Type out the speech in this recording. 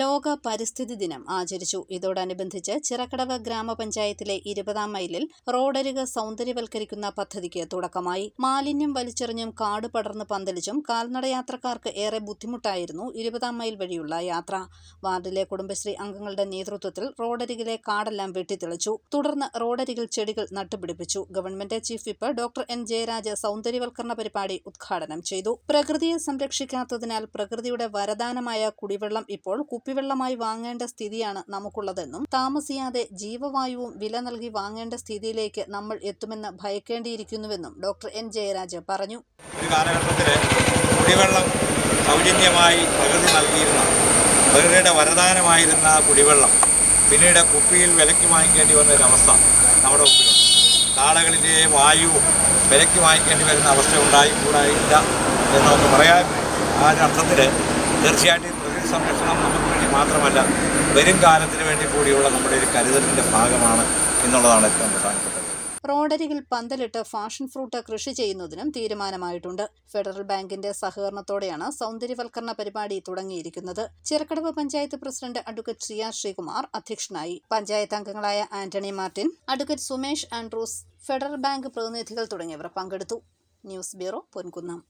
ലോക പരിസ്ഥിതി ദിനം ആചരിച്ചു. ഇതോടനുബന്ധിച്ച് ചിറക്കടവ് ഗ്രാമപഞ്ചായത്തിലെ ഇരുപതാം മൈലിൽ റോഡരുക സൗന്ദര്യവൽക്കരിക്കുന്ന പദ്ധതിക്ക് തുടക്കമായി. മാലിന്യം വലിച്ചെറിഞ്ഞും കാട് പടർന്ന് പന്തലിച്ചും കാൽനടയാത്രക്കാർക്ക് ഏറെ ബുദ്ധിമുട്ടായിരുന്നു ഇരുപതാം മൈൽ വഴിയുള്ള യാത്ര. വാർഡിലെ കുടുംബശ്രീ അംഗങ്ങളുടെ നേതൃത്വത്തിൽ റോഡരികിലെ കാടെല്ലാം വെട്ടിത്തെളിച്ചു. തുടർന്ന് റോഡരികിൽ ചെടികൾ നട്ടുപിടിപ്പിച്ചു. Government chief whip doctor N. Jayaraj സൗന്ദര്യവൽക്കരണ പരിപാടി ഉദ്ഘാടനം ചെയ്തു. പ്രകൃതിയെ സംരക്ഷിക്കാത്തതിനാൽ പ്രകൃതിയുടെ വരദാനമായ കുടിവെള്ളം ഇപ്പോൾ കുപ്പിവെള്ളമായി വാങ്ങേണ്ട സ്ഥിതിയാണ് നമുക്കുള്ളതെന്നും താമസിയാതെ ജീവവായുവും വില നൽകി വാങ്ങേണ്ട സ്ഥിതിയിലേക്ക് നമ്മൾ എത്തുമെന്ന് ഭയക്കേണ്ടിയിരിക്കുന്നുവെന്നും ഡോക്ടർ എൻ. ജയരാജ് പറഞ്ഞു. കാലഘട്ടത്തിൽ കുടിവെള്ളം സൗജന്യമായി പ്രകൃതി നൽകിയിരുന്ന പ്രകൃതിയുടെ വരദാനമായിരുന്ന കുടിവെള്ളം പിന്നീട് കുപ്പിയിൽ വിലയ്ക്ക് വാങ്ങിക്കേണ്ടി വന്ന ഒരു അവസ്ഥ നമ്മുടെ മുമ്പിലുണ്ട്. കാളകളിലെ വായുവും വിലയ്ക്ക് വാങ്ങിക്കേണ്ടി വരുന്ന അവസ്ഥ ഉണ്ടായിക്കൂടായില്ല എന്ന് നമുക്ക് പറയാൻ ആ ഒരു അർത്ഥത്തിൽ തീർച്ചയായിട്ടും സംരക്ഷണം നമുക്ക് വേണ്ടി മാത്രമല്ല വരും കാലത്തിന് വേണ്ടി കൂടിയുള്ള നമ്മുടെ ഒരു കരുതലിന്റെ ഭാഗമാണ് എന്നുള്ളതാണ് ഏറ്റവും പ്രധാനപ്പെട്ടത്. റോഡരികിൽ പന്തലിട്ട് ഫാഷൻ ഫ്രൂട്ട് കൃഷി ചെയ്യുന്നതിനും തീരുമാനമായിട്ടുണ്ട്. ഫെഡറൽ ബാങ്കിന്റെ സഹകരണത്തോടെയാണ് സൗന്ദര്യവൽക്കരണ പരിപാടി തുടങ്ങിയിരിക്കുന്നത്. ചെറുക്കടവ് പഞ്ചായത്ത് പ്രസിഡന്റ് അഡ്വക്കേറ്റ് സിയ ശ്രീകുമാർ അധ്യക്ഷനായി. പഞ്ചായത്ത് അംഗങ്ങളായ Antony Martin advocate Sumesh Andrews Federal Bank പ്രതിനിധികൾ തുടങ്ങിയവർ പങ്കെടുത്തു. News bureau Ponkunnam.